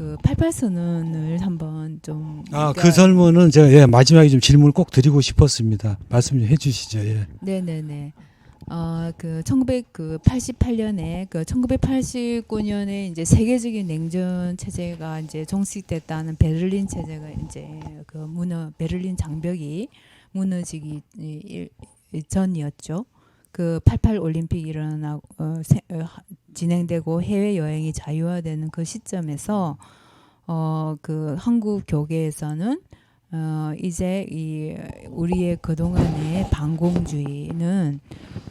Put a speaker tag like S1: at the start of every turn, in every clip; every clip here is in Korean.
S1: 그 88선언을 한번 좀
S2: 아,
S1: 그
S2: 설문은 제가 예, 마지막에 좀 질문을 꼭 드리고 싶었습니다. 말씀 좀 해주시죠. 예.
S1: 네네네. 어, 그 1988년에 그 1989년에 이제 세계적인 냉전 체제가 이제 종식됐다는 베를린 체제가 이제 그 무너 베를린 장벽이 무너지기 전이었죠. 그88 올림픽 일어나고 어, 세- 어, 하- 진행되고 해외 여행이 자유화되는 그 시점에서 어 그 한국 교계에서는 어 이제 이 우리의 그동안의 반공주의는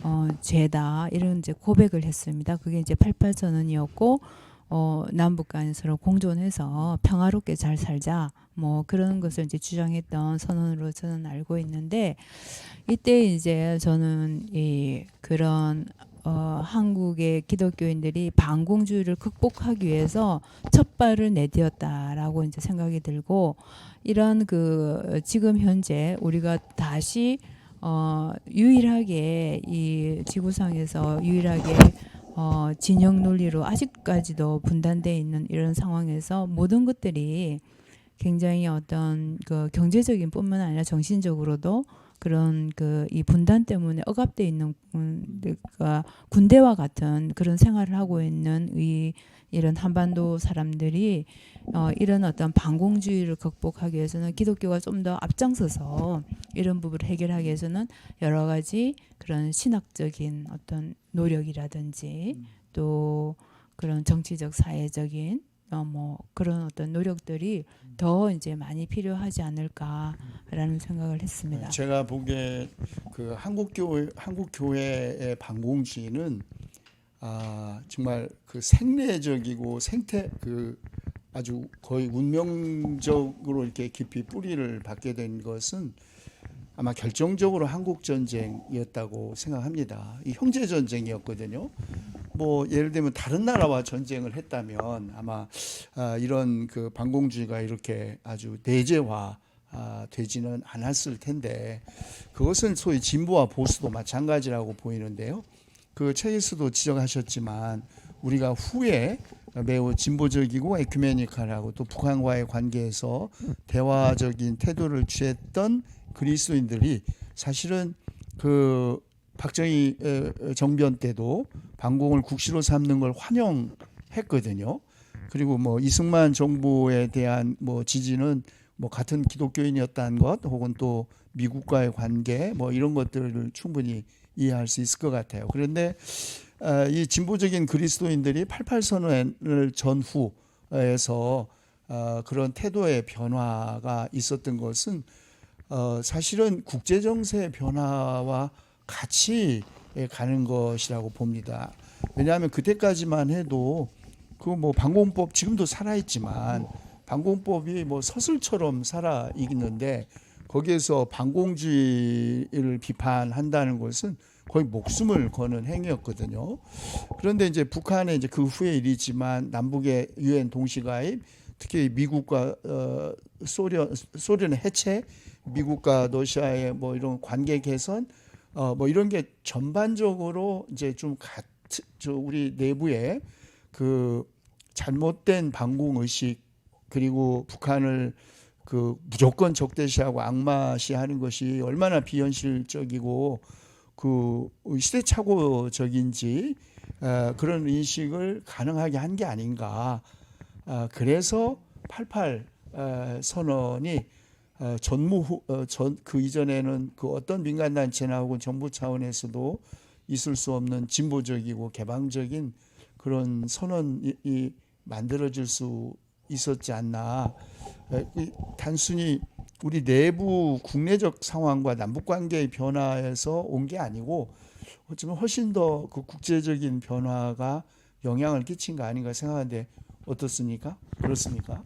S1: 어 죄다 이런 이제 고백을 했습니다. 그게 이제 88 선언이었고 어 남북 간에 서로 공존해서 평화롭게 잘 살자 뭐 그런 것을 이제 주장했던 선언으로 저는 알고 있는데 이때 이제 저는 이 그런 어 한국의 기독교인들이 반공주의를 극복하기 위해서 첫 발을 내디었다라고 이제 생각이 들고 이런 그 지금 현재 우리가 다시 어 유일하게 이 지구상에서 유일하게 어 진영 논리로 아직까지도 분단돼 있는 이런 상황에서 모든 것들이 굉장히 어떤 그 경제적인 뿐만 아니라 정신적으로도 그런 그 이 분단 때문에 억압돼 있는 음, 그러니까 군대와 같은 그런 생활을 하고 있는 이 이런 한반도 사람들이 어 이런 어떤 반공주의를 극복하기 위해서는 기독교가 좀 더 앞장서서 이런 부분을 해결하기 위해서는 여러 가지 그런 신학적인 어떤 노력이라든지 또 그런 정치적 사회적인 어 뭐 그런 어떤 노력들이 더 이제 많이 필요하지 않을까라는 생각을 했습니다.
S3: 제가 보기에 그 한국 교회 한국 교회의 반공주의는 아 정말 그 생례적이고 생태 그 아주 거의 운명적으로 이렇게 깊이 뿌리를 받게 된 것은 아마 결정적으로 한국 전쟁이었다고 생각합니다. 이 형제 전쟁이었거든요. 뭐 예를 들면 다른 나라와 전쟁을 했다면 아마 아, 이런 그 반공주의가 이렇게 아주 내재화 아, 되지는 않았을 텐데 그것은 소위 진보와 보수도 마찬가지라고 보이는데요. 그 책에서도 지적하셨지만 우리가 후에 매우 진보적이고 에큐메니컬하고 또 북한과의 관계에서 대화적인 태도를 취했던 그리스도인들이 사실은 그 박정희 에, 정변 때도 반공을 국시로 삼는 걸 환영했거든요. 그리고 뭐 이승만 정부에 대한 뭐 지지는 뭐 같은 기독교인이었다는 것 혹은 또 미국과의 관계 뭐 이런 것들을 충분히 이해할 수 있을 것 같아요. 그런데 어, 이 진보적인 그리스도인들이 88 선언을 전후에서 어, 그런 태도의 변화가 있었던 것은 어, 사실은 국제 정세의 변화와 같이 가는 것이라고 봅니다. 왜냐하면 그때까지만 해도 그 뭐 방공법 지금도 살아 있지만 방공법이 뭐 서술처럼 살아 있는데 거기에서 반공주의를 비판한다는 것은 거의 목숨을 거는 행위였거든요. 그런데 이제 북한의 이제 그 후의 일이지만 남북의 유엔 동시가입 특히 미국과 어, 소련 소련의 해체, 미국과 러시아의 뭐 이런 관계 개선, 어, 뭐 이런 게 전반적으로 이제 좀 같, 저 우리 내부에 그 잘못된 방공 의식 그리고 북한을 그 무조건 적대시하고 악마시하는 것이 얼마나 비현실적이고 그 시대착오적인지 어, 그런 인식을 가능하게 한 게 아닌가. 아, 그래서 88 어, 선언이 어, 전무 어, 전그 이전에는 그 어떤 민간 단체나 혹은 정부 차원에서도 있을 수 없는 진보적이고 개방적인 그런 선언이 만들어질 수 있었지 않나. 에, 이 단순히 우리 내부 국내적 상황과 남북 관계의 변화에서 온 게 아니고 어쩌면 훨씬 더 그 국제적인 변화가 영향을 끼친 거 아닌가 생각하는데 어떻습니까? 그렇습니까?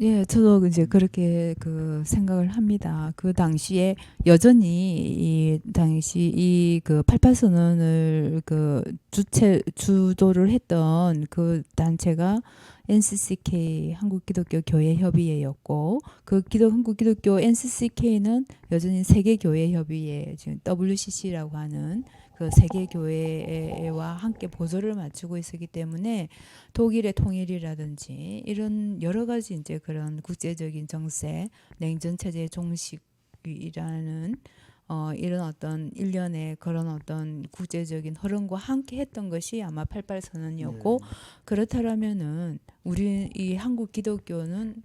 S1: 예, 저도 이제 그렇게 그 생각을 합니다. 그 당시에 여전히 이 당시 이그 88선언을 그 주체 주도를 했던 그 단체가 NCCK 한국기독교 교회 협의회였고 그 기독 한국 기독교 NCCK는 여전히 세계 교회 협의회 지금 WCC라고 하는 그 세계 교회와 함께 보조를 맞추고 있었기 때문에 독일의 통일이라든지 이런 여러 가지 이제 그런 국제적인 정세, 냉전 체제의 종식이라는 어 이런 어떤 일련의 그런 어떤 국제적인 흐름과 함께 했던 것이 아마 88 선언이었고
S3: 네.
S1: 그렇다면은 우리 이 한국 기독교는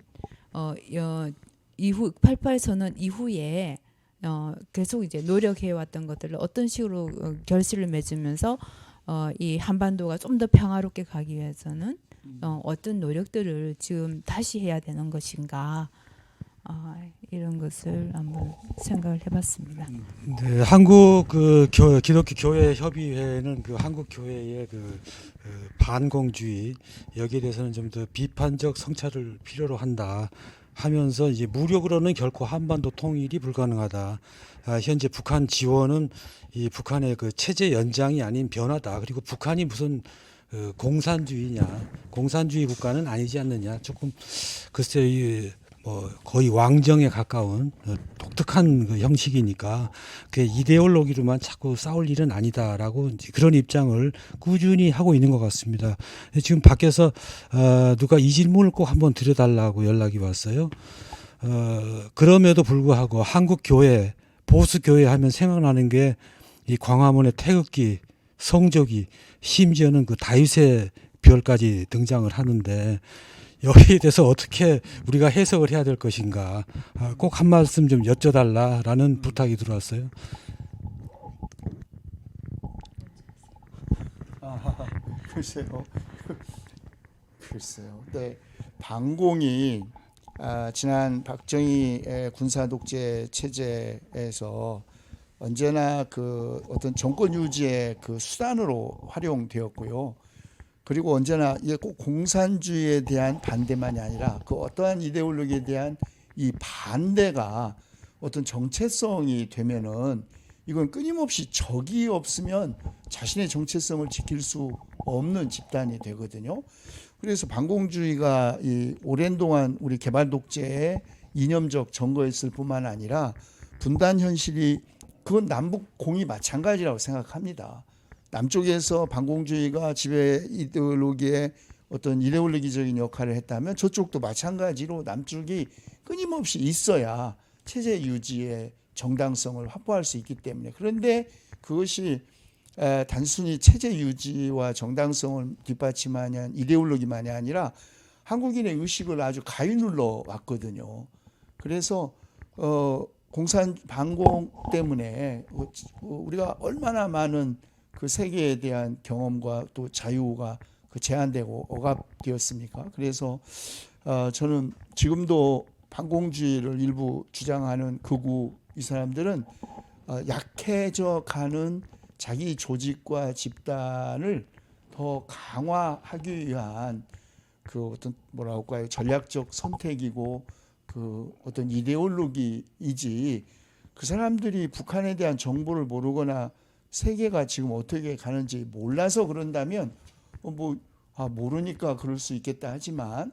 S1: 어, 여, 이후 88 선언 이후에 어, 계속 이제 노력해 왔던 것들을 어떤 식으로 어, 결실을 맺으면서 어, 이 한반도가 좀 더 평화롭게 가기 위해서는 어, 어떤 노력들을 지금 다시 해야 되는 것인가 아, 이런 것을 한번 생각을 해봤습니다.
S2: 네, 한국 그 교, 기독교 교회 협의회는 그 한국 교회의 그, 그 반공주의 여기에 대해서는 좀 더 비판적 성찰을 필요로 한다 하면서 이제 무력으로는 결코 한반도 통일이 불가능하다. 아, 현재 북한 지원은 이 북한의 그 체제 연장이 아닌 변화다. 그리고 북한이 무슨 어, 공산주의냐, 공산주의 국가는 아니지 않느냐. 조금 글쎄 이 뭐 거의 왕정에 가까운 어, 독특한 그 형식이니까 그 이데올로기로만 자꾸 싸울 일은 아니다라고 그런 입장을 꾸준히 하고 있는 것 같습니다. 지금 밖에서 어, 누가 이 질문을 꼭 한번 드려달라고 연락이 왔어요. 어, 그럼에도 불구하고 한국 교회 보수 교회 하면 생각나는 게 이 광화문의 태극기, 성조기, 심지어는 그 다윗의 별까지 등장을 하는데 여기에 대해서 어떻게 우리가 해석을 해야 될 것인가 아, 꼭한 말씀 좀 여쭤달라라는 부탁이 들어왔어요.
S3: 아, 글쎄요. 글쎄요. 네. 반공이 아, 지난 박정희의 군사 독재 체제에서 언제나 그 어떤 정권 유지의 그 수단으로 활용되었고요. 그리고 언제나 이게 꼭 공산주의에 대한 반대만이 아니라 그 어떠한 이데올로기에 대한 이 반대가 어떤 정체성이 되면은 이건 끊임없이 적이 없으면 자신의 정체성을 지킬 수 없는 집단이 되거든요. 그래서 반공주의가 이 오랜 동안 우리 개발 독재의 이념적 점거였을 뿐만 아니라 분단 현실이 그건 남북 공이 마찬가지라고 생각합니다. 남쪽에서 반공주의가 지배 이데올로기의 어떤 이데올로기적인 역할을 했다면 저쪽도 마찬가지로 남쪽이 끊임없이 있어야 체제 유지의 정당성을 확보할 수 있기 때문에 그런데 그것이 에, 단순히 체제 유지와 정당성을 뒷받침하는 이데올로기만이 아니라 한국인의 의식을 아주 가위 눌러 왔거든요. 그래서 어, 공산 반공 때문에 어, 우리가 얼마나 많은 그 세계에 대한 경험과 또 자유가 그 제한되고 억압되었습니까? 그래서 어, 저는 지금도 반공주의를 일부 주장하는 극우 이 사람들은 어, 약해져 가는 자기 조직과 집단을 더 강화하기 위한 그 어떤 뭐라고 할까요 전략적 선택이고 그 어떤 이데올로기이지 그 사람들이 북한에 대한 정보를 모르거나 세계가 지금 어떻게 가는지 몰라서 그런다면 어, 뭐 아, 모르니까 그럴 수 있겠다 하지만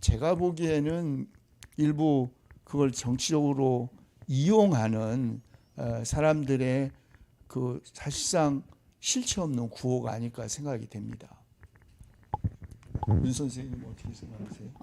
S3: 제가 보기에는 일부 그걸 정치적으로 이용하는 어, 사람들의 그 사실상 실체 없는 구호가 아닐까 생각이 됩니다. 윤 선생님 어떻게 생각하세요?